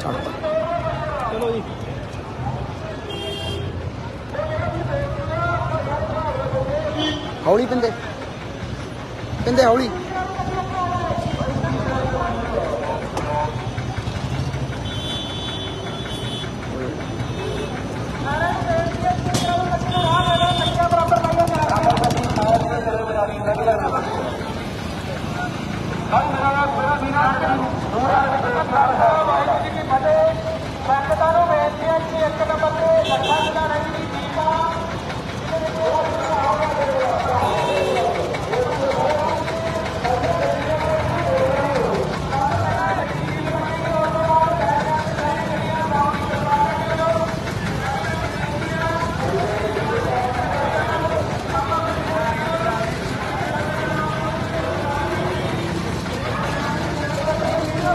ਚਲੋ ਜੀ ਹੌਲੀ ਪਿੰਦੇ ਪਿੰਦੇ ਹੌਲੀ ਸੰਗਤਾਂ ਨੂੰ ਬੇਨਤੀ ਹੈ ਕਿ ਇੱਕ ਨੰਬਰ ਤੇ ਲੱਖਾਂ ਦਾ ਰੰਗ ਦੀ ਦੀਪਾ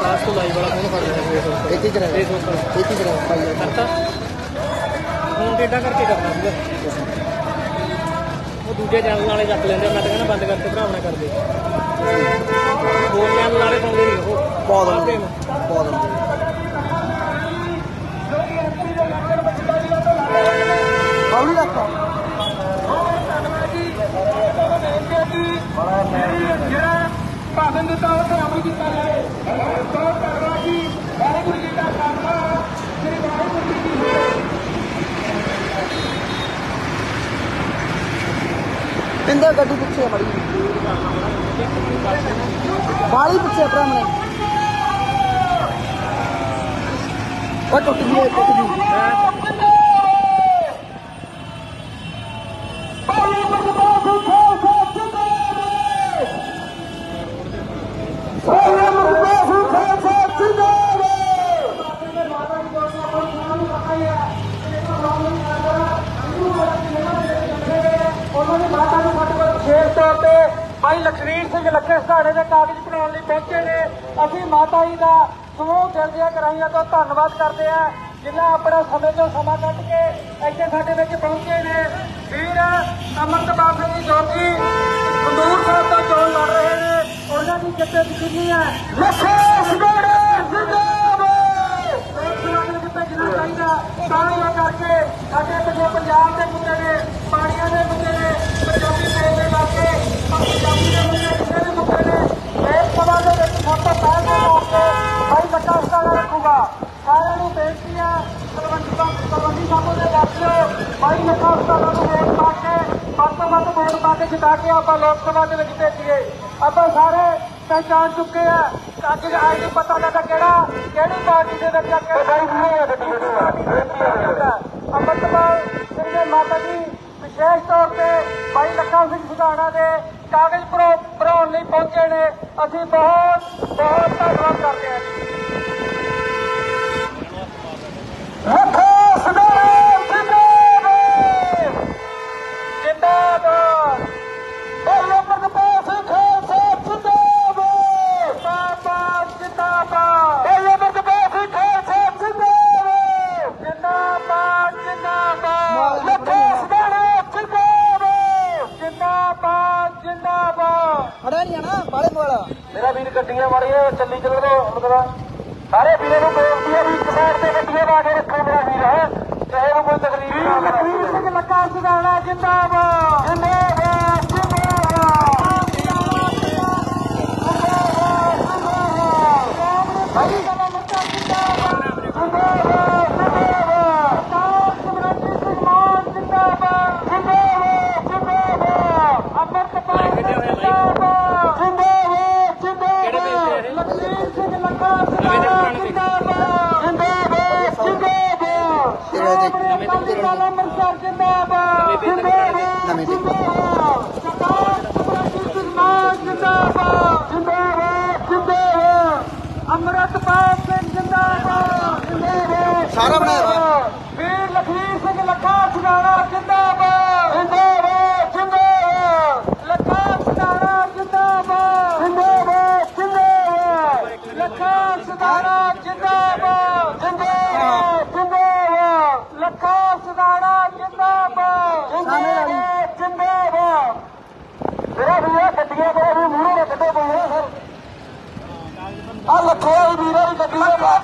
ਲਾਸਟ ਤੋਂ ਲਾਈਵ ਵਾਲਾ ਫੋਨ ਫੜ ਲਿਆ ਫੇਸਬੁੱਕ ਇੱਥੇ ਕਰਾ ਫੇਸਬੁੱਕ ਤੇ ਇੱਥੇ ਕਰਾ ਭਾਈ ਕਰਤਾ ਹੁਣ ਟੇਡਾ ਕਰਕੇ ਕਰਨਾ ਸੀਗਾ ਉਹ ਦੂਜੇ ਚੈਨਲ ਵਾਲੇ ਚੱਕ ਲੈਂਦੇ ਆ, ਮੈਂ ਤਾਂ ਕਹਿੰਦਾ ਬੰਦ ਕਰਕੇ ਭਰਾਵਣਾ ਕਰਦੇ। ਦੋ ਚੈਨਲ ਵਾਲੇ ਪਾਉਂਦੇ ਨਹੀਂ ਉਹ। ਬਹੁਤ ਬਾਅਦ ਦੇ ਬਹੁਤ ਹੌਲੀ ਰੱਖ। ਜਿਹੜਾ ਭਾਵੇਂ ਦਿੱਤਾ ਉਹ ਤੇ ਅਮਲ ਕੀਤਾ ਜਾਏ ਬਹੁਤ ਧੰਨਵਾਦ ਜੀ। ਵਾਹਿਗੁਰੂ ਜੀ ਦਾ ਖਾਲਸਾ ਸ੍ਰੀ ਵਾਹਿਗੁਰੂ ਜੀ ਕੀ ਫਤਿਹ ਪਿੰਦੇ ਗੱਡੀ ਪਿੱਛੇ ਮੜੀ ਬਾਲੀ ਪਿੱਛੇ ਭਰਾ ਮਨੇ। ਉਹ ਟੁੱਟ ਗਈ ਟੁੱਟ ਗਈ। ਭਾਈ ਲਖਵੀਰ ਸਿੰਘ ਲੱਖੇ ਸਹਾੜੇ ਦੇ ਕਾਗਜ਼ ਬਣਾਉਣ ਲਈ ਪਹੁੰਚੇ ਨੇ। ਅਸੀਂ ਮਾਤਾ ਜੀ ਦਾ ਸਮੂਹ ਦਿਲ ਦੀਆਂ ਗਰਾਈਆਂ ਤੋਂ ਧੰਨਵਾਦ ਕਰਦੇ ਹਾਂ, ਜਿਨ੍ਹਾਂ ਆਪਣਾ ਸਮੇਂ ਤੋਂ ਸਮਾਂ ਕੱਢ ਕੇ ਇੱਥੇ ਸਾਡੇ ਵਿੱਚ ਪਹੁੰਚੇ ਨੇ। ਵੀਰ ਅਮਰਤਪਾਲ ਸਿੰਘ ਜੀ ਜੋਤੀ ਖੰਦੂਰ ਸਾਹਿਬ ਤੋਂ ਚੋਣ ਲੜ ਰਹੇ ਨੇ। ਉਹਨਾਂ ਦੀ ਜਿੱਤੇ ਯਕੀਨੀ ਹੈ। ਲੱਖੇ ਸਹਾੜੇ ਜ਼ਿੰਦਾਬਾਦ! ਭੇਜਣਾ ਚਾਹੀਦਾ। ਕਰਕੇ ਸਾਡੇ ਪੰਜਾਬ ਦੇ ਮੁੱਦੇ ਨੇ, ਪਾਣੀਆਂ ਦੇ ਮੁੱਦੇ ਨੇ ਜਿਤਾ ਕੇ ਆਪਾਂ ਲੋਕ ਸਭਾ ਦੇ ਵਿੱਚ ਭੇਜੀਏ ਆਪਾਂ ਸਾਰੇ ਪਹਿਚਾਨ ਚੁੱਕੇ ਆ ਅੱਜ ਆਈ ਨਹੀਂ ਪਤਾ ਲੱਗਾ ਕਿਹੜਾ ਕਿਹੜੀ ਪਾਰਟੀ ਦੇ ਵਿੱਚ ਆ ਕਿਹੜੀ ਅੰਮ੍ਰਿਤਪਾਲ ਸਿੰਘ ਮਾਤਾ ਜੀ ਵਿਸ਼ੇਸ਼ ਤੌਰ ਤੇ ਭਾਈ ਲੱਖਾ ਸਿੰਘ ਸੁਧਾਣਾ ਦੇ ਕਾਗਜ਼ ਭਰੋ- ਭਰਾਉਣ ਲਈ ਪਹੁੰਚੇ ਨੇ। ਅਸੀਂ ਬਹੁਤ ਬਹੁਤ ਧੰਨਵਾਦ ਕਰਦੇ ਹਾਂ ਜੀ ਲੱਖਾ ਸੁਧਾਣਾ ਜਿੰਦਾਬਾਦ ਜਿੰਦਾਬਾਦ ਬੋਲੋ ਪ੍ਰਗਟਾਓ ਸਿੰਘ ਖਾਲਸਾ ਜਿੰਦਾਬਾਦ ਜਿੰਦਾਬਾਦ ਜਿੰਦਾਬਾਦ ਬੋਲੋ ਪ੍ਰਗਟਾਓ ਸਿੰਘ ਖਾਲਸਾ ਜਿੰਦਾਬਾਦ ਜਿੰਦਾਬਾਦ ਜਿੰਦਾਬਾਦ ਲੱਖੇ ਸਦਾਣਾ ਜਿੰਦਾਬਾਦ ਜਿੰਦਾਬਾਦ ਜਿੰਦਾਬਾਦ ਖੜਾ ਨਹੀਂ ਆਣਾ ਬਾਲੇ ਮੋਲਾ ਮੇਰਾ ਵੀਰ ਗੱਡੀਆਂ ਵਾਲੀਆਂ ਚੱਲੀ ਚੱਲਣ ਦੋ ਮਤਲਬ ਸਾਰੇ ਵੀਰਾਂ ਨੂੰ ਬੇਨਤੀ ਹੈ ਵੀ ਇੱਕ ਸਾਈਡ ਤੇ ਗੱਡੀਆਂ ਲਾ ਕੇ ਰੱਖੋ ਮੇਰਾ ਵੀਰ ਹੈ ਚਾਹੇ ਉਹ ਕੋਈ ਤਕਲੀਫ ਨਾ ਹੋਵੇ ਵੀਰ ਸਿੰਘ ਲੱਗਾ ਸੁਧਾਣਾ ਜਿੰਦਾਬਾਦ ਜਿੰਦਾਬਾਦ ਅੰਮ੍ਰਿਤਸਰ ਸਾਰਾ ਬਣਾਇਆ ਵਾ। ਵੀਰ ਲਖਵੀਰ ਸਿੰਘ ਲੱਖਾ ਸੁਣਾਣਾ ਜਿੰਦਾਬਾਦ। ਜਿੰਦਾਬਾਦ ਜਿੰਦਾਬਾਦ। ਲੱਖਾ ਸੁਣਾਣਾ ਜਿੰਦਾਬਾਦ। ਜਿੰਦਾਬਾਦ ਜਿੰਦਾਬਾਦ। ਲੱਖਾ ਸੁਣਾਣਾ ਜਿੰਦਾਬਾਦ। ਜਿੰਦਾਬਾਦ ਜਿੰਦਾਬਾਦ। ਲੱਖਾ ਸੁਣਾਣਾ ਜਿੰਦਾਬਾਦ। ਜਿੰਦਾਬਾਦ ਜਿੰਦਾਬਾਦ। ਮੇਰਾ ਵੀਰ ਗੱਡੀਆਂ ਬੜੇ ਵੀ ਮੂਹਰੇ ਕੱਢੇ ਪਏ ਆ ਸਰ? ਆ ਲੱਖੋ ਵੀਰਾਂ ਦੀ ਗੱਡੀਆਂ ਬਾਅਦ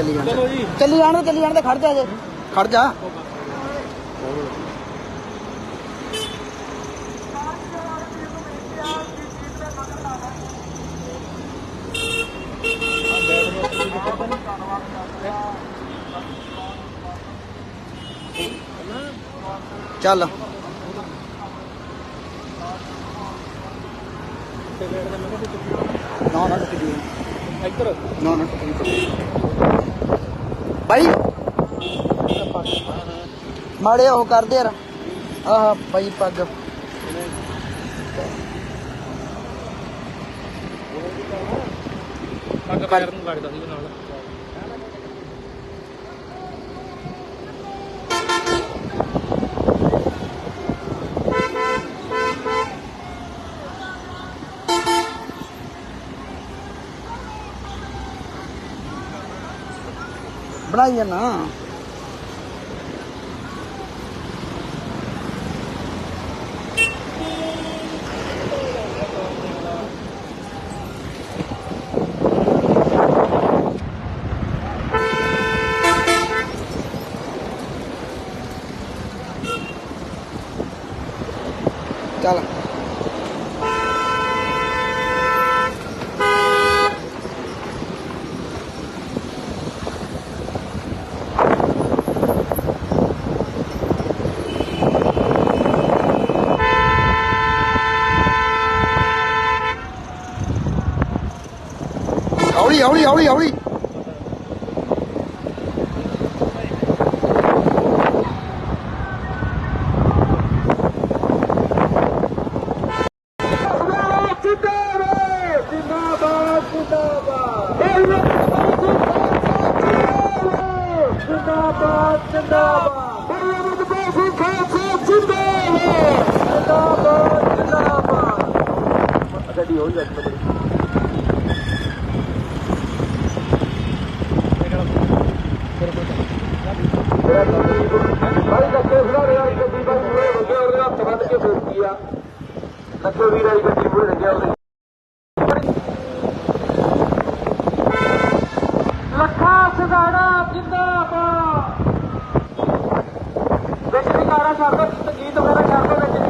ਚੱਲੀ ਜਾਣ ਚਲੋ ਜੀ ਚੱਲੀ ਜਾਣ ਚੱਲੀ ਜਾਣ ਤੇ ਖੜ ਜਾ ਜੇ ਖੜ ਜਾ ਚੱਲ ਨਾ ਨਾ ਟੁੱਟ ਜੀ ਇੱਧਰ ਨਾ ਨਾ ਟੁੱਟ ਜੀ ਬਾਈ। ਮਾੜੇ ਉਹ ਕਰਦੇ ਯਾਰ। ਆਹ ਬਾਈ ਪੱਗ। ਪੱਗ ਪੈਰ ਨੂੰ ਲੱਗਦਾ ਸੀ ਨਾਲ। என்னடாங்கன்னா ਹੌਲੀ ਹੌਲੀ ਹੌਲੀ ਹੌਲੀ ਜਿੰਦਾਬਾਦ ਜਿੰਦਾਬਾਦ ਜਿੰਦਾਬਾਦ ਜਿੰਦਾਬਾਦ ਜਿੰਦਾਬਾਦ ਜਿੰਦਾਬਾਦ ਜਿੰਦਾਬਾਦ ਗੱਡੀ ਹੋ ਜਾਏ ਭਾਈ ਲੱਗੇ ਖੜਾ ਰਿਹਾ ਗੱਡੀ ਭਾਈ ਮੂਹਰੇ ਹੋ ਗਿਆ ਉਹਦੇ ਹੱਥ ਵੱਢ ਕੇ ਫੇਰਤੀ ਆ ਲੱਗੇ ਵੀਰ ਆਈ ਗੱਡੀ ਮੂਹਰੇ ਲੱਗਿਆ ਉਹਦੇ ਲੱਖਾ ਸਗਾੜਾ ਜਿੰਦਾਬਾਦ ਵਿੱਚ ਦੀ ਕਾਰਾ ਛੱਡ ਦੋ ਗੀਤ- ਗੀਤ ਵਗੈਰਾ ਛੱਡ ਦੋ ਵਿੱਚ ਦੀ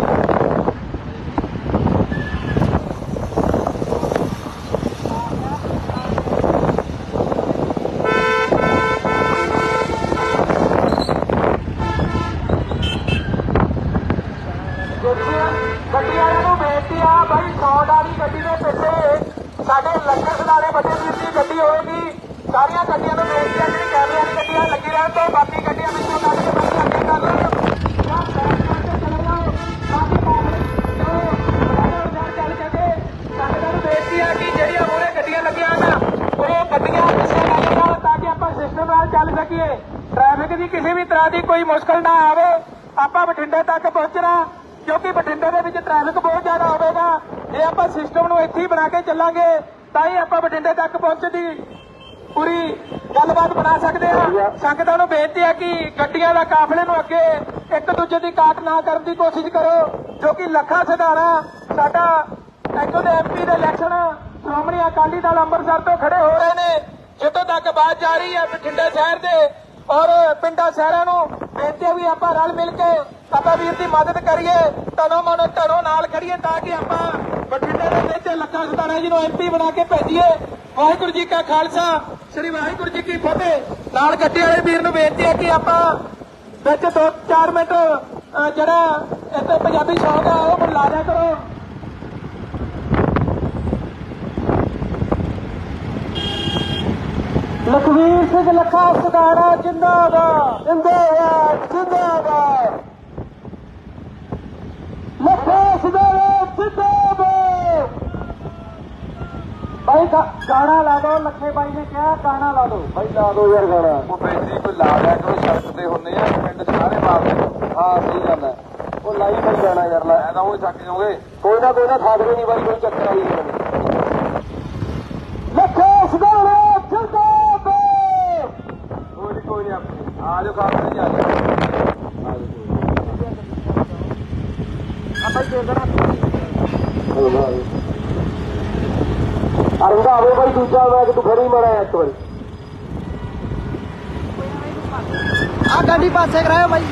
ਗੱਡੀਆਂ ਗੱਡੀ ਵਾਲਿਆਂ ਨੂੰ ਬੇਨਤੀ ਆ ਭਾਈ 100 ਵਾਲੀ ਗੱਡੀ ਦੇ ਪਿੱਛੇ ਸਾਡੇ ਲੰਗਰ ਖਿਲਾਰੇ ਵੱਡੇ ਵੀਰ ਦੀ ਗੱਡੀ ਹੋਏਗੀ ਸਾਰੀਆਂ ਗੱਡੀਆਂ ਨੂੰ ਬੇਨਤੀ ਆ ਜਿਹੜੀ ਕੈਮਰੇ ਵਾਲੀ ਗੱਡੀਆਂ ਲੱਗੀ ਰਹਿਣ ਤੋਂ ਬਾਕੀ ਗੱਡੀਆਂ ਵਿੱਚੋਂ ਕੱਢ ਕੇ ਬਾਕੀ ਅੱਗੇ ਕਰ ਲਓ ਜਾਂ ਬੈਕ ਕਰਕੇ ਚਲੇ ਜਾਓ ਬਾਕੀ ਕਾਫਲੇ ਜੋ ਬੜਾ ਚੱਲ ਚੱਲ ਕੇ ਸਾਡੇ ਨੂੰ ਬੇਨਤੀ ਆ ਕਿ ਜਿਹੜੀਆਂ ਮੂਹਰੇ ਗੱਡੀਆਂ ਲੱਗੀਆਂ ਹਨ ਉਹ ਗੱਡੀਆਂ ਪਿੱਛੇ ਲੱਗ ਜਾਣ ਤਾਂ ਕਿ ਆਪਾਂ ਸਿਸਟਮ ਨਾਲ ਚੱਲ ਸਕੀਏ ਟ੍ਰੈਫਿਕ ਦੀ ਕਿਸੇ ਵੀ ਤਰ੍ਹਾਂ ਦੀ ਕੋਈ ਮੁਸ਼ਕਲ ਨਾ ਆਵੇ ਆਪਾਂ ਬਠਿੰਡੇ ਤੱਕ ਪਹੁੰਚਣਾ ਕਿਉਂਕਿ ਬਠਿੰਡੇ ਦੇ ਵਿੱਚ ਟ੍ਰੈਫਿਕ ਬਹੁਤ ਜ਼ਿਆਦਾ ਹੋਵੇਗਾ। ਜੇ ਆਪਾਂ ਸਿਸਟਮ ਨੂੰ ਇੱਥੇ ਹੀ ਬਣਾ ਕੇ ਚੱਲਾਂਗੇ ਤਾਂ ਹੀ ਆਪਾਂ ਬਠਿੰਡੇ ਤੱਕ ਪਹੁੰਚਣ ਦੀ ਪੂਰੀ ਗੱਲਬਾਤ ਬਣਾ ਸਕਦੇ ਹਾਂ। ਸੰਗਤਾਂ ਨੂੰ ਬੇਨਤੀ ਹੈ ਕਿ ਗੱਡੀਆਂ ਦਾ ਕਾਫਲੇ ਨੂੰ ਅੱਗੇ ਇੱਕ ਦੂਜੇ ਦੀ ਕਾਟ ਨਾ ਕਰਨ ਦੀ ਕੋਸ਼ਿਸ਼ ਕਰੋ ਜੋ ਕਿ ਲੱਖਾ ਸਿਧਾਣਾ ਸਾਡਾ ਇੱਥੋਂ ਦੇ ਐਮਪੀ ਦੇ ਇਲੈਕਸ਼ਨ ਸ਼੍ਰੋਮਣੀ ਅਕਾਲੀ ਦਲ ਅੰਮ੍ਰਿਤਸਰ ਤੋਂ ਖੜੇ ਹੋ ਰਹੇ ਨੇ। ਜਿੱਥੋਂ ਤੱਕ ਬਾਤ ਜਾ ਰਹੀ ਹੈ ਬਠਿੰਡਾ ਸ਼ਹਿਰ ਦੇ ਔਰ ਪਿੰਡਾਂ ਸ਼ਹਿਰਾਂ ਨੂੰ ਬੇਨਤੀ ਹੈ ਵੀ ਆਪਾਂ ਰਲ ਮਿਲ ਕੇ ਆਪਾਂ ਵੀਰ ਦੀ ਮਦਦ ਕਰੀਏ ਤਨੋ ਮਨੋ ਧਨੋ ਨਾਲ ਕਰੀਏ ਤਾਂ ਕਿ ਆਪਾਂ ਬਠਿੰਡੇ ਦੇ ਵਿੱਚ ਲੱਖਾ ਸਤਾਣਾ ਜੀ ਨੂੰ ਐਮਪੀ ਬਣਾ ਕੇ ਭੇਜੀਏ। ਵਾਹਿਗੁਰੂ ਜੀ ਕਾ ਖਾਲਸਾ, ਸ੍ਰੀ ਵਾਹਿਗੁਰੂ ਜੀ ਕੀ ਫਤਿਹ। ਨਾਲ ਗੱਡੀ ਵਾਲੇ ਵੀਰ ਨੂੰ ਬੇਨਤੀ ਹੈ ਕਿ ਆਪਾਂ ਵਿੱਚ 2-4 ਮਿੰਟ ਜਿਹੜਾ ਇੱਥੇ ਪੰਜਾਬੀ ਸੌਂਗ ਆ, ਉਹ ਲਾ ਦਿਆ ਕਰੋ। ਲਖਵੀਰ ਸਿੰਘ ਲੱਖਾ ਸਦਾੜਾ ਜਿੰਦਾਬਾਦ ਜਿੰਦਾਬਾਦ। ਜਿੰਦਾਬਾਦ ਲੱਖਾ ਸਦਾੜਾ ਜਿੰਦਾਬਾਦ। ਭਾਈ ਗਾਣਾ ਲਾ ਦੋ ਲੱਖੇ ਬਾਈ ਨੇ ਕਿਹਾ ਗਾਣਾ ਲਾ ਦੋ। ਭਾਈ ਲਾ ਦੋ ਯਾਰ ਗਾਣਾ। ਉਹ ਬੈਟਰੀ ਕੋਈ ਲਾ ਲਿਆ ਕਰੋ ਸੜਕ ਤੇ ਹੁੰਨੇ ਆ ਪਿੰਡ 'ਚ ਸਾਰੇ ਮਾਰਦੇ ਹਾਂ ਸਹੀ ਗੱਲ ਹੈ। ਉਹ ਲਾਈ ਭਾਈ ਗਾਣਾ ਯਾਰ ਲਾ। ਐ ਤਾਂ ਉਹ ਚੱਕ ਜਾਓਗੇ। ਕੋਈ ਨਾ ਕੋਈ ਨਾ ਥਾਕਦੇ ਨਹੀਂ ਬਾਈ ਕੋਈ ਚੱਕਰ ਆਈ ਨਹੀਂ ਆਜੋ ਕਾਲ ਤੇ ਜਾ ਆਪਾਂ ਦੇ ਦੇਣਾ ਅਰਵਦਾ ਆਵੇ ਭਾਈ ਦੂਜਾ ਹੋਇਆ ਕਿ ਤੂੰ ਖੜੀ ਮਾਰਿਆ ਇੱਕ ਵਾਰੀ। ਆ ਗੱਡੀ ਪਾਸੇ ਕਰਾਇਓ ਭਾਈ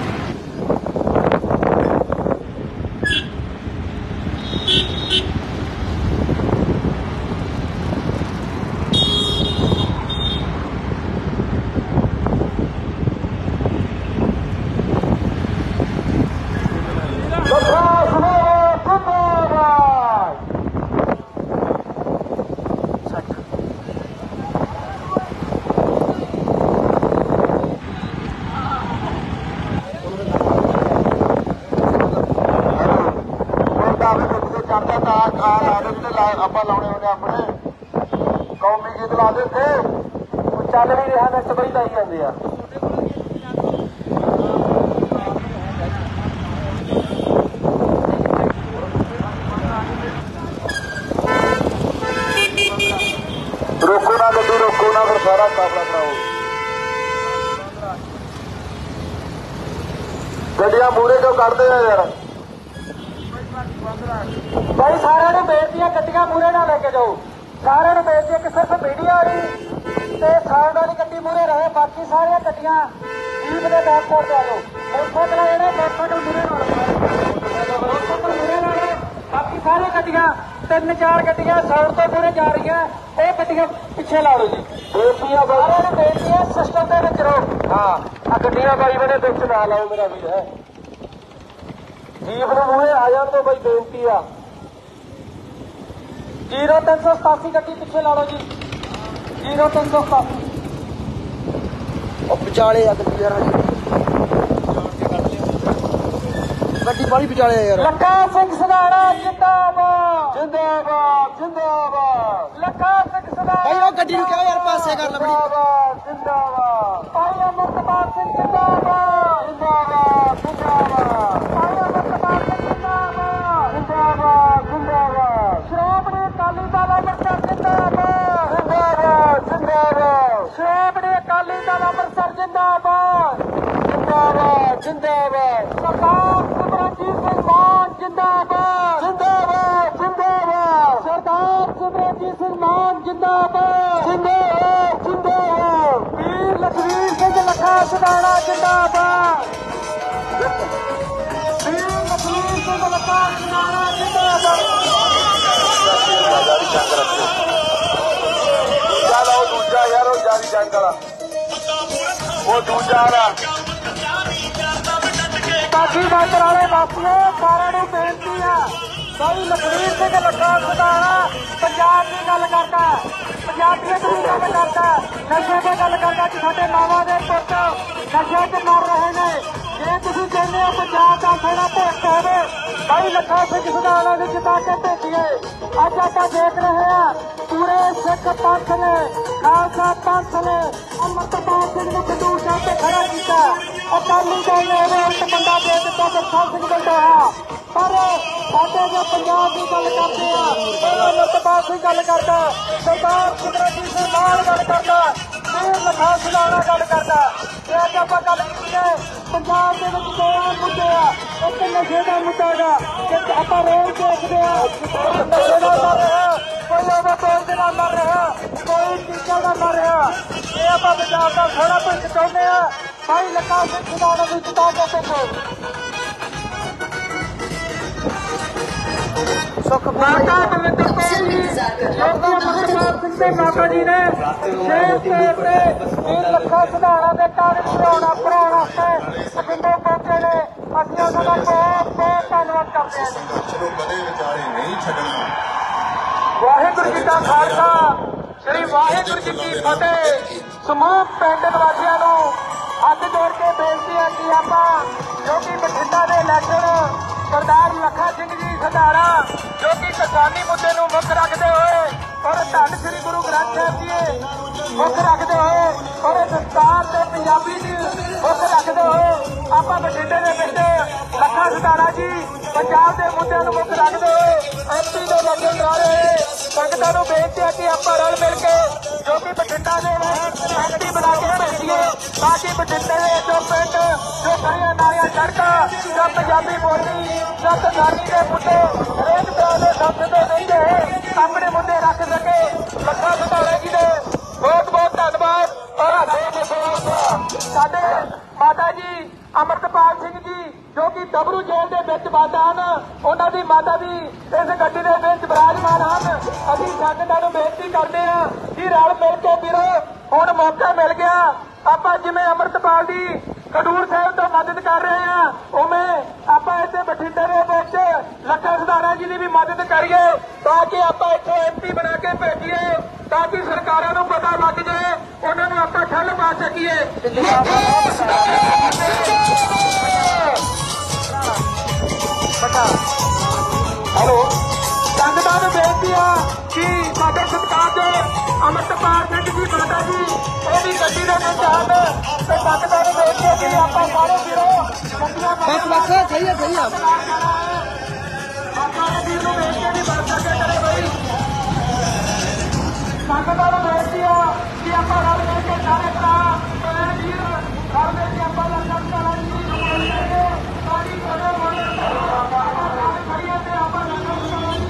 ਆਪਾਂ ਲਾਉਣੇ ਹੁੰਦੇ ਆਪਣੇ। ਕੌਮੀ ਗੀਤ ਲਾ ਦੇ ਤੇ ਉਹ ਚੱਲ ਨਹੀਂ ਰਿਹਾ ਨੈਟ ਬਈ ਲਾਈ ਜਾਂਦੇ ਆ। ਰੋਕੋ ਨਾ ਗੱਡੀ, ਰੋਕੋ ਨਾ, ਫਿਰ ਸਾਰਾ ਕਾਫਲਾ ਬਣਾਓ ਗੱਡੀਆਂ ਮੂਰੇ ਕਿਉਂ ਕੱਢਦੇ ਆ ਯਾਰ ਬਾਈ ਸਾਰਿਆਂ ਨੂੰ ਬੇਨਤੀ ਹੈ ਗੱਡੀਆਂ ਮੂਰੇ ਨਾ ਲੈ ਕੇ ਜਾਓ ਸਾਰਿਆਂ ਨੂੰ ਬੇਨਤੀ ਹੈ ਕਿ ਸਿਰਫ ਮੀਡੀਆ ਵਾਲੀ ਤੇ ਸਾਊਂਡ ਵਾਲੀ ਗੱਡੀ ਮੂਰੇ ਰਹੇ ਬਾਕੀ ਸਾਰੀਆਂ ਗੱਡੀਆਂ ਜੀਪ ਦੇ ਬੈਕ ਸਾਈਡ ਤੇ ਆ ਜਾਓ ਮੋਟਰਸਾਈਕਲ ਜਿਹੜੇ ਸਾਈਡ ਨੂੰ ਮੂਰੇ ਨਾਲ ਮੋਟਰਸਾਈਕਲ ਮੂਰੇ ਨਾਲ ਬਾਕੀ ਸਾਰੀਆਂ ਗੱਡੀਆਂ ਤਿੰਨ ਚਾਰ ਗੱਡੀਆਂ ਸਾਊਂਡ ਤੋਂ ਮੂਰੇ ਜਾ ਰਹੀਆਂ। ਇਹ ਗੱਡੀਆਂ ਪਿੱਛੇ ਲਾ ਲਓ ਜੀ। ਬੇਨਤੀ ਆ ਸਾਰਿਆਂ ਨੂੰ ਹੈ ਸਿਸਟਮ ਦੇ ਵਿੱਚ ਰਹੋ। ਹਾਂ ਆ ਗੱਡੀਆਂ ਬਾਈ ਬਣੇ ਵਿੱਚ ਨਾ ਲਾਓ ਮੇਰਾ ਵੀਰ ਹੈ। ਜੀਪ ਨੂੰ ਮੂਹਰੇ ਆ ਜਾਣ ਤੋਂ ਬਈ ਬੇਨਤੀ ਆ। 0387 ਗੱਡੀ ਪਿੱਛੇ ਲਾ ਲਓ ਜੀ। 0387 ਉਹ ਵਿਚਾਲੇ ਆ ਗੱਡੀ ਯਾਰ ਗੱਡੀ ਬਾਲੀ ਵਿਚਾਲੇ ਆ ਯਾਰ। ਲੱਖਾ ਸਿੰਘ ਸਦਾਣਾ ਜਿੰਦਾਬਾਦ। ਜਿੰਦਾਬਾਦ ਜਿੰਦਾਬਾਦ। ਲੱਖਾ ਸਿੰਘ ਸਦਾਣਾ ਭਾਈ ਉਹ ਗੱਡੀ ਨੂੰ ਕਹੋ ਯਾਰ ਪਾਸੇ ਕਰ ਲੈ ਬੜੀ ਜਿੰਦਾਬਾਦ ਜਿੰਦਾਬਾਦ ਭਾਈ ਅਮਰਤਪਾਲ ਸਿੰਘ ਜਿੰਦਾਬਾਦ ਜਿੰਦਾਬਾਦ ਜਿੰਦਾਬਾਦ ਭਾਈ ਅਮਰਤਪਾਲ ਸਿੰਘ ਜਿੰਦਾਬਾਦ ਜਿੰਦਾਬਾਦ ਜਿੰਦਾਬਾਦ ਸ਼੍ਰੋਮਣੀ ਅਕਾਲੀ ਦਲ ਅੰਮ੍ਰਿਤਸਰ ਜਿੰਦਾਬਾਦ ਜਿੰਦਾਬਾਦ ਜਿੰਦਾਬਾਦ ਸ਼੍ਰੋਮਣੀ ਅਕਾਲੀ ਦਲ ਅੰਮ੍ਰਿਤਸਰ ਜਿੰਦਾਬਾਦ ਜਿੰਦਾਬਾਦ। ਸਰਦਾਰ ਸਿਮਰਨਜੀਤ ਸਿੰਘ ਮਾਨ ਜਿੰਦਾਬਾਦ। ਜਿੰਦਾਬਾਦ ਜਿੰਦਾਬਾਦ। ਸਰਦਾਰ ਸਿਮਰਨਜੀਤ ਸਿੰਘ ਮਾਨ ਜਿੰਦਾਬਾਦ। ਜਿੰਦਾਬਾਦ ਜਿੰਦਾਬਾਦ। ਵੀਰ ਲਖਵੀਰ ਸਿੰਘ ਲੱਖਾ ਸਦਾਣਾ ਜਿੰਦਾਬਾਦ। ਵੀਰ ਲਖਵੀਰ ਸਿੰਘ ਲੱਖਾ ਸਦਾਣਾ ਜਿੰਦਾਬਾਦ। ਚੱਲ ਦੂਜਾ ਯਾਰ ਜਾਰੀ ਜੰਗ ਵਾਲਾ ਉਹ ਦੂਜਾ ਵਾਲਾ ਬਾਕੀ ਬਾਦਰ ਵਾਲੇ ਵਾਸੀਓ ਸਾਰਿਆਂ ਨੂੰ ਬੇਨਤੀ ਆ। ਭਾਈ ਲਖਵੀਰ ਸਿੰਘ ਲੱਖਾ ਸਦਾਣਾ ਪੰਜਾਬ ਦੀ ਗੱਲ ਕਰਦਾ। ਪੰਜਾਬੀਅਤ ਦੀ ਗੱਲ ਕਰਦਾ। ਨਸ਼ੇ ਦੀ ਗੱਲ ਕਰਦਾ ਕਿ ਸਾਡੇ ਮਾਵਾਂ ਦੇ ਪੁੱਤ ਨਸ਼ੇ 'ਚ ਮਰ ਰਹੇ ਨੇ। ਜੇ ਤੁਸੀਂ ਕਹਿੰਦੇ ਹੋ ਪੰਜਾਬ ਦਾ ਸੋਨਾ ਭੁੱਖ ਹੋਵੇ ਭਾਈ ਲੱਖਾ ਸਿੰਘ ਸਦਾਣਾ ਨੂੰ ਜਿਤਾ ਕੇ ਭੇਜੀਏ। ਅੱਜ ਆਪਾਂ ਦੇਖ ਰਹੇ ਹਾਂ ਪੂਰੇ ਸਿੱਖ ਪੰਥ ਨੇ, ਖਾਲਸਾ ਪੰਥ ਨੇ ਅਮਰਤਪਾਲ ਸਿੰਘ ਨੂੰ ਖਡੂਰ ਸਾਹਿਬ ਤੇ ਖੜਾ ਕੀਤਾ। ਅਕਾਲੀ ਦਲ ਨੇ ਉਹਦੇ ਬੰਦਾ ਦੇ ਦਿੱਤਾ ਜੱਥਾ ਸਿੰਘ ਬਲਦੋਹਾ ਪਰ ਸਾਡੇ ਜੋ ਪੰਜਾਬ ਦੀ ਗੱਲ ਕਰਦੇ ਆ ਉਹ ਅਮਰਤਪਾਲ ਸਿੰਘ ਗੱਲ ਕਰਦਾ, ਸਰਦਾਰ ਸਿਮਰਨਜੀਤ ਸਿੰਘ ਮਾਨ ਗੱਲ ਕਰਦਾ ਵੀਰ ਲਖਾ ਸੁਲਾਣਾ ਗੱਲ ਕਰਦਾ। ਤੇ ਅੱਜ ਆਪਾਂ ਗੱਲ ਕਰੀਏ ਪੰਜਾਬ ਦੇ ਵਿੱਚ ਦੋ ਮੁੱਦੇ ਆ, ਇੱਕ ਨਸ਼ੇ ਦਾ ਮੁੱਦਾ ਗਾ ਕਿ ਆਪਾਂ ਰੋਜ਼ ਦੇਖਦੇ ਆ, ਨਸ਼ੇ ਦਾ ਮਰ ਰਿਹਾ ਕੋਈ ਓਵਰਡੋਜ਼ ਦੇ ਨਾਲ ਮਰ ਰਿਹਾ। ਕੋਈ ਟੀਕਾ ਦਾ ਮਰ ਰਿਹਾ। ਇਹ ਆਪਾਂ ਪੰਜਾਬ ਦਾ ਥੋੜਾ ਭੁੱਖ ਚਾਹੁੰਦੇ ਆ। ਭਾਈ ਲੱਖਾ ਸਿੰਘ ਸੁਦਾਣਾ ਨੂੰ ਜਿਤਾ ਕੇ ਭੇਜੋ ਸੁੱਖ ਮਾਤਾ ਦਵਿੰਦਰ ਕੌਰ ਜੀ ਜੋਗੀ ਅਮਰਪਾਲ ਸਿੰਘ ਦੇ ਮਾਤਾ ਜੀ ਨੇ। ਸ਼ੇਰ ਤੇ ਇਹ ਲੱਖਾ ਸੁਧਾਰਾਂ ਦੇ ਕਾਗਜ਼ ਭਰਾਉਣਾ ਭਰਾਉਣ ਵਾਸਤੇ ਪਿੰਡੋਂ ਪਹੁੰਚੇ ਨੇ। ਅਸੀਂ ਉਹਨਾਂ ਦਾ ਬਹੁਤ ਬਹੁਤ ਧੰਨਵਾਦ ਕਰਦੇ ਹਾਂ। ਚਲੋ ਕਦੇ ਵਿਚਾਰੇ ਨਹੀਂ ਛੱਡਣਾ। ਵਾਹਿਗੁਰੂ ਜੀ ਕਾ ਖਾਲਸਾ। ਸ੍ਰੀ ਵਾਹਿਗੁਰੂ ਜੀ ਕੀ ਫਤਿਹ। ਸਮੂਹ ਪਿੰਡ ਨਿਵਾਸੀਆਂ ਨੂੰ ਹੱਥ ਜੋੜ ਕੇ ਬੇਨਤੀ ਹੈ ਕਿ ਆਪਾਂ ਜੋ ਕਿ ਬਠਿੰਡਾ ਦੇ ਇਲੈਕਸ਼ਨ ਸਰਦਾਰ ਲੱਖਾ ਸਿੰਘ ਜੀ ਸਧਾਰਾ, ਜੋ ਕਿ ਕਿਸਾਨੀ ਮੁੱਦੇ ਨੂੰ ਮੁੱਖ ਰੱਖਦੇ ਹੋਏ, ਔਰ ਧੰਨ ਸ੍ਰੀ ਗੁਰੂ ਗ੍ਰੰਥ ਸਾਹਿਬ ਜੀ ਮੁੱਖ ਰੱਖਦੇ ਹੋਏ, ਔਰ ਦਸਤਾਰ ਤੇ ਪੰਜਾਬੀ ਦੀ ਮੁੱਖ ਰੱਖਦੇ ਹੋਏ ਆਪਾਂ ਬਠਿੰਡੇ ਦੇ ਵਿੱਚ ਲੱਖਾ ਸਧਾਰਾ ਜੀ, ਪੰਜਾਬ ਦੇ ਮੁੱਦਿਆਂ ਨੂੰ ਮੁੱਖ ਰੱਖਦੇ ਹੋਏ ਐਮਪੀ ਦੇ ਇਲੈਕਸ਼ਨ ਲੜਾ ਰਹੇ ਸੰਗਤਾਂ ਨੂੰ ਬੇਨਤੀ ਹੈ ਕਿ ਆਪਾਂ ਰਲ ਮਿਲ ਕੇ ਜੋ ਕਿ ਬਠਿੰਡਾ ਦੇ ਵਿੱਚ ਐਮਪੀ ਬਣਾ ਕੇ ਭੇਜੀਏ ਤਾਂ ਕਿ ਬਠਿੰਡੇ ਦੇ ਜੋ ਪਿੰਡ, ਜੋ ਕਰੀਆਂ ਨਾਲੀਆਂ, ਸੜਕਾਂ, ਜਾਂ ਪੰਜਾਬੀ ਬੋਲੀ, ਜਾਂ ਕਿਸਾਨੀ ਦੇ ਮੁੱਦੇ ਹਰੇਕ ਤਰ੍ਹਾਂ ਦੇ ਸੱਤ ਦੇ ਵਿੱਚ ਆਪਣੇ ਮੁੱਦੇ ਰੱਖ ਸਕੇ। ਲੱਖਾ ਸਤਾਰਾ ਜੀ ਦੇ ਬਹੁਤ ਬਹੁਤ ਧੰਨਵਾਦ। ਔਰ ਸਾਡੇ ਮਾਤਾ ਜੀ ਅਮਰਤਪਾਲ ਸਿੰਘ ਜੀ, ਜੋ ਕਿ ਡਬਰੂ ਜੇਲ੍ਹ ਦੇ ਵਿੱਚ ਬਾਦਾ ਹਨ, ਉਹਨਾਂ ਦੀ ਮਾਤਾ ਵੀ ਇਸ ਗੱਡੀ ਦੇ ਵਿੱਚ ਵਿਰਾਜਮਾਨ ਹਨ ਅਸੀਂ ਸੰਗਤਾਂ ਨੂੰ ਬੇਨਤੀ ਕਰਦੇ ਹਾਂ ਕਿ ਰਲ ਮਿਲ ਕੇ ਵੀਰੋ ਹੁਣ ਮੌਕਾ ਮਿਲ ਗਿਆ। ਆਪਾਂ ਜਿਵੇਂ ਅਮਰਤਪਾਲ ਦੀ ਖਡੂਰ ਸਾਹਿਬ ਤੋਂ ਮਦਦ ਕਰ ਰਹੇ ਹਾਂ ਉਵੇਂ ਆਪਾਂ ਇੱਥੇ ਬਠਿੰਡੇ ਦੇ ਵਿੱਚ ਲੱਖਾ ਸਦਾਰਾ ਜੀ ਦੀ ਵੀ ਮਦਦ ਕਰੀਏ ਤਾਂ ਕਿ ਆਪਾਂ ਇੱਥੇ ਐਮਪੀ ਬਣਾ ਕੇ ਭੇਜੀਏ ਤਾਂ ਕਿ ਸਰਕਾਰਾਂ ਨੂੰ ਪਤਾ ਲੱਗ ਜਾਏ ਉਹਨਾਂ ਨੂੰ ਆਪਾਂ ਠੱਲ ਪਾ ਸਕੀਏ। ਹੈਲੋ। ਨੂੰ ਬੇਨਤੀ ਆ ਕਿ ਸਾਡੇ ਸਤਿਕਾਰਯੋਗ ਅਮਰਤਪਾਲ ਸਿੰਘ ਜੀ ਮਾਤਾ ਜੀ ਉਹ ਵੀ ਗੱਡੀ ਦੇ ਵਿੱਚ ਹਨ। ਤੇ ਨੂੰ ਬੇਨਤੀ ਆ ਕਿ ਆਪਾਂ ਸਾਰੇ ਵੀਰੋ ਬਸ ਬਸ ਸਹੀ ਹੈ ਸਹੀ ਹੈ ਆਪਾਂ ਵੀਰ ਨੂੰ ਬੇਨਤੀ ਆ ਵੀ ਬਣ ਸਕੇ ਕਰੇ ਬਈ ਸੰਗਤਾਂ ਨੂੰ ਬੇਨਤੀ ਆ ਕਿ ਆਪਾਂ ਰਲ ਮਿਲ ਕੇ ਸਾਰੇ ਭਰਾ ਵੀਰ ਰਲ ਮਿਲ ਕੇ ਆਪਾਂ ਲੰਗਰ ਕਰਾਂਗੇ ਜੀ ਨੂੰ ਬੋਲ ਕਰੀਏ ਸਾਡੀ ਖੜੇ ਹੋਏ ਆਪਾਂ ਸਾਰੇ ਖੜੀਏ ਤੇ ਆਪਾਂ ਲੰਗਰ ਕਰਾਂਗੇ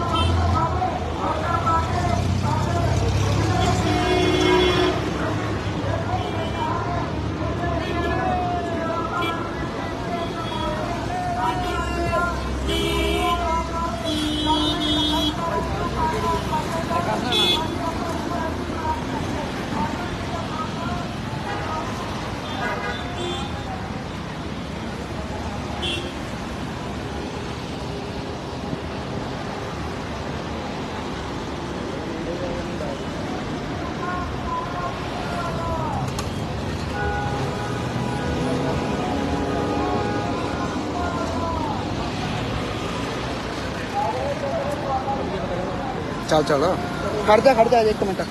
ਚੱਲ ਚੱਲ। ਖੜ ਜਾ ਖੜ ਜਾ ਇੱਕ ਮਿੰਟ।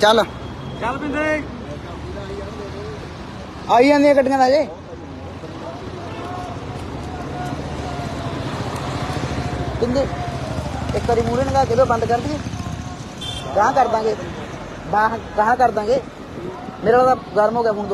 ਚੱਲ। ਚੱਲ ਬਿੰਦੇ ਆਈ ਜਾਂਦੀਆਂ ਗੱਡੀਆਂ ਦਾ ਜੇ ਕਿੰਨੇ ਇੱਕ ਵਾਰੀ ਮੂਰੇ ਨਗਾ ਕੇ ਬੰਦ ਕਰ ਦਈਏ। ਗਾਂ ਕਰ ਦਾਂਗੇ। ਬਾਹ ਗਾਂ ਕਰ ਦਾਂਗੇ। ਮੇਰਾ ਤਾਂ ਗਰਮ ਹੋ ਗਿਆ ਫੋਨ